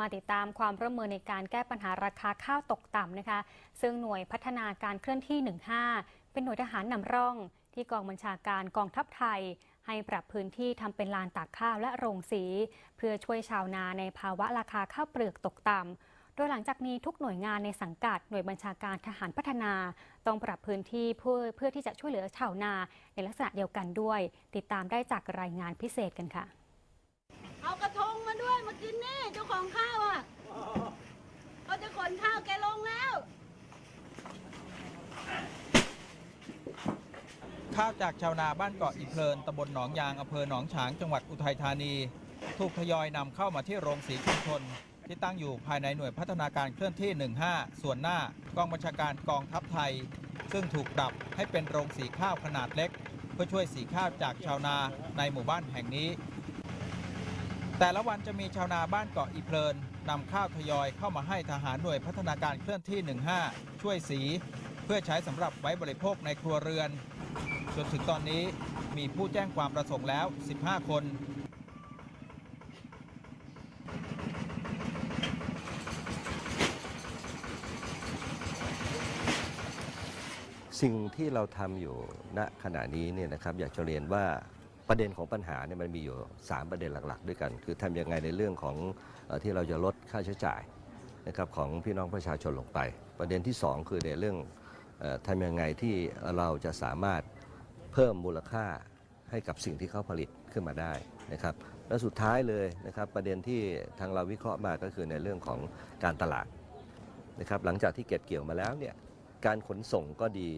มาติดตามความร่วมมือในการแก้ปัญหาราคาข้าวตกต่ำนะคะ ซึ่งหน่วยพัฒนาการเคลื่อนที่ 15 เป็นหน่วยทหารนำร่อง ที่กองบัญชาการกองทัพไทย ให้ปรับพื้นที่ทำเป็นลานตากข้าวและโรงสี เพื่อช่วยชาวนาในภาวะราคาข้าวเปลือกตกต่ำโดยหลังจากนี้ทุกหน่วยงานในสังกัดหน่วยบัญชาการทหารพัฒนา ต้องปรับพื้นที่เพื่อเพื่อที่จะช่วยเหลือชาวนาในลักษณะเดียวกันด้วย ติดตามได้จากรายงานพิเศษกันค่ะ เอากระทงมาด้วยมากินนี่เจ้า ของข้าวอะเขาจะขนข้าวแกลงแล้ว ข้าวจากชาวนาบ้านเกาะอีเพลินตำบลหนองยางอำเภอหนองฉางจังหวัดอุทัยธานี ถูกทยอยนำเข้ามาที่โรงสีชุมชน ที่ตั้งอยู่ภายในหน่วยพัฒนาการเคลื่อนที่ 15 ส่วนหน้ากองบัญชาการกองทัพไทย ซึ่งถูกปรับให้เป็นโรงสีข้าวขนาดเล็ก เพื่อช่วยสีข้าวจากชาวนาในหมู่บ้านแห่งนี้ แต่ละวันจะมีชาวนาบ้านเกาะอีเพลินนำข้าวทยอยเข้ามาให้ทหารหน่วยพัฒนาการเคลื่อนที่ 15 ช่วยสี เพื่อใช้สำหรับไว้บริโภคในครัวเรือน จนถึงตอนนี้มีผู้แจ้งความประสงค์แล้ว 15 คน สิ่งที่เราทำอยู่ณขณะนี้เนี่ยนะครับอยากจะเรียนว่า ประเด็นของปัญหาเนี่ยมันมีอยู่ 3 ประเด็นหลัก ๆ ด้วยกัน คือทำยังไงในเรื่องของอที่เราจะลดค่าใช้จ่ายนะครับของพี่น้องประชาชนลงไป ประเด็นที่ 2 คือในเรื่องออทำยังไงที่เราจะสามารถเพิ่มมูลค่าให้กับสิ่งที่เขาผลิตขึ้นมาได้นะครับและสุดท้ายเลยนะครับประเด็นที่ทางเราวิเคราะห์มาก็คือในเรื่องของการตลาดนะครับหลังจากที่เก็บเกี่ยวมาแล้วเนี่ยการขนส่งก็ดี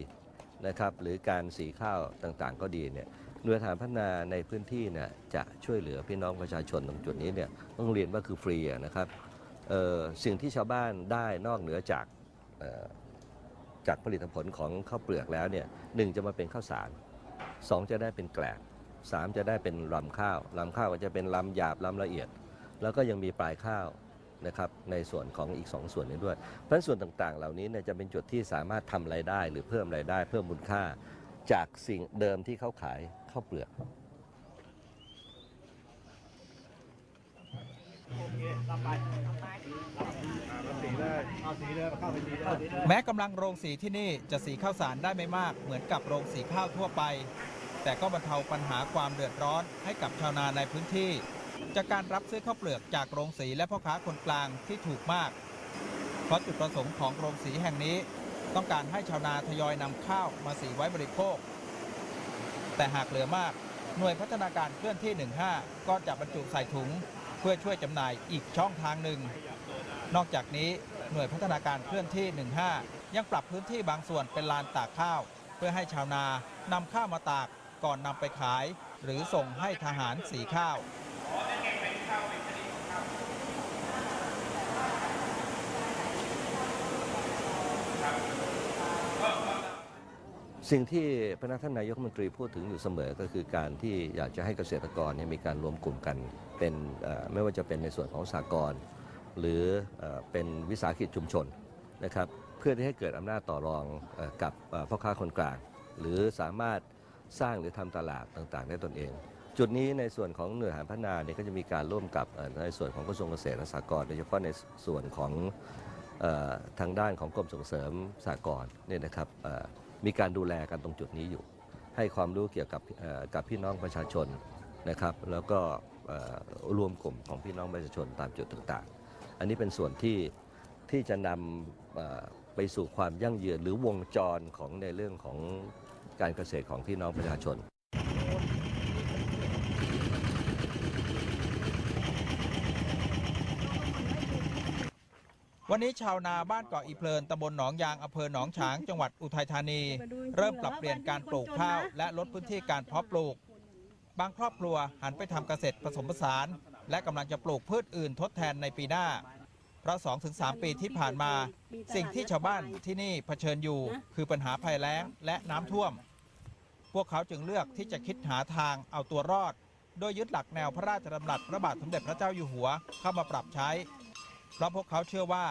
นะครับหรือการสีข้าวต่างๆก็ดีเนี่ย หน่วยทหารพัฒนาในพื้นที่เนี่ยจะช่วยเหลือพี่น้องประชาชนตรงจุดนี้เนี่ยต้องเรียนว่าคือฟรีนะครับสิ่งที่ชาวบ้านได้นอกเหนือจากจากผลิตผลของข้าวเปลือกแล้วเนี่ยหนึ่งจะมาเป็นข้าวสารสองจะได้เป็นแกลบสามจะได้เป็นลำข้าวลำข้าวก็จะเป็นลำหยาบลำละเอียด แล้วก็ยังมีปลายข้าวนะครับในส่วนของอีก 2 ส่วนนี้ด้วย เพราะส่วนต่างๆ เหล่านี้เนี่ยจะเป็นจุดที่สามารถทำรายได้ หรือเพิ่มรายได้ เพิ่มมูลค่า จากสิ่งเดิมที่เขาขาย ข้าวเปลือกแม้กำลังโรงสีที่นี่จะสีข้าวสารได้ไม่มากเหมือนกับโรงสีข้าวทั่วไป แต่ก็บรรเทาปัญหาความเดือดร้อนให้กับชาวนาในพื้นที่ จากการรับซื้อข้าวเปลือกจากโรงสีและพ่อค้าคนกลางที่ถูกมาก เพราะจุดประสงค์ของโรงสีแห่งนี้ ต้องการให้ชาวนาทยอยนำข้าวมาสีไว้บริโภค แต่หากเหลือมากหน่วยพัฒนาการเคลื่อนที่ 15 ก็จะบรรจุใส่ถุง เพื่อช่วยจำหน่ายอีกช่องทางหนึ่ง นอกจากนี้หน่วยพัฒนาการเคลื่อนที่ 15 ยังปรับพื้นที่บางส่วนเป็นลานตากข้าว เพื่อให้ชาวนานำข้าวมาตากก่อนนำไปขาย หรือส่งให้ทหารสีข้าว สิ่งที่พระท่านนายกรัฐมนตรีพูดถึงอยู่เสมอก็คือการที่อยากจะให้เกษตรกรมีการรวมกลุ่มกันเป็นไม่ว่าจะเป็นในส่วนของสากลหรือเป็นวิสาหกิจชุมชนนะครับเพื่อที่ให้เกิดอำนาจต่อรองกับพ่อค้าคนกลาง หรือสามารถสร้างหรือทำตลาดต่างๆ ได้ตนเอง จุดนี้ในส่วนของหน่วยอหารพัฒนาเนี่ยก็จะมีการร่วมกับในส่วนของกระทรวงเกษตรและสหกรณ์โดยเฉพาะในส่วนของทางด้านของกรมส่งเสริมสหกรณ์เนี่ยนะครับ มีการดูแลกันตรงจุดนี้อยู่ ให้ความรู้เกี่ยวกับกับพี่น้องประชาชนนะครับ แล้วก็รวมกลุ่มของพี่น้องประชาชนตามจุดต่างๆ อันนี้เป็นส่วนที่ที่จะนำไปสู่ความยั่งยืนหรือวงจรของในเรื่องของการเกษตรของพี่น้องประชาชน วันนี้ชาวนาบ้านเกาะอีเพลินตำบลหนองยางอำเภอหนองฉาง จังหวัดอุทัยธานี เริ่มปรับเปลี่ยนการปลูกข้าว และลดพื้นที่การเพาะปลูก บางครอบครัวหันไปทำเกษตรผสมผสาน และกำลังจะปลูกพืชอื่นทดแทนในปีหน้า เพราะ 2-3 ปีที่ผ่านมา สิ่งที่ชาวบ้านที่นี่เผชิญอยู่ คือปัญหาภัยแล้งและน้ำท่วม พวกเขาจึงเลือกที่จะคิดหาทางเอาตัวรอด โดยยึดหลักแนวพระราชดำรัสพระบาทสมเด็จพระเจ้าอยู่หัวเข้ามาปรับใช้ เพราะพวกเขาเชื่อว่า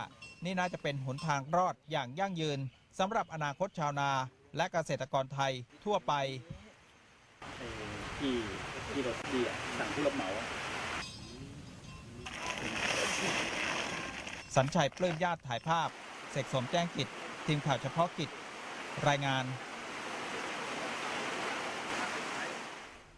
นี่น่าจะเป็นหนทางรอดอย่างยั่งยืนสำหรับอนาคตชาวนาและเกษตรกรไทยทั่วไปเอ่อที่ที่รถดีอะสั่งผู้รับเหมาอะสัญชัยปลื้มญาติถ่ายภาพ เสกสมแจ้งกิจ ทีมข่าวเฉพาะกิจ รายงาน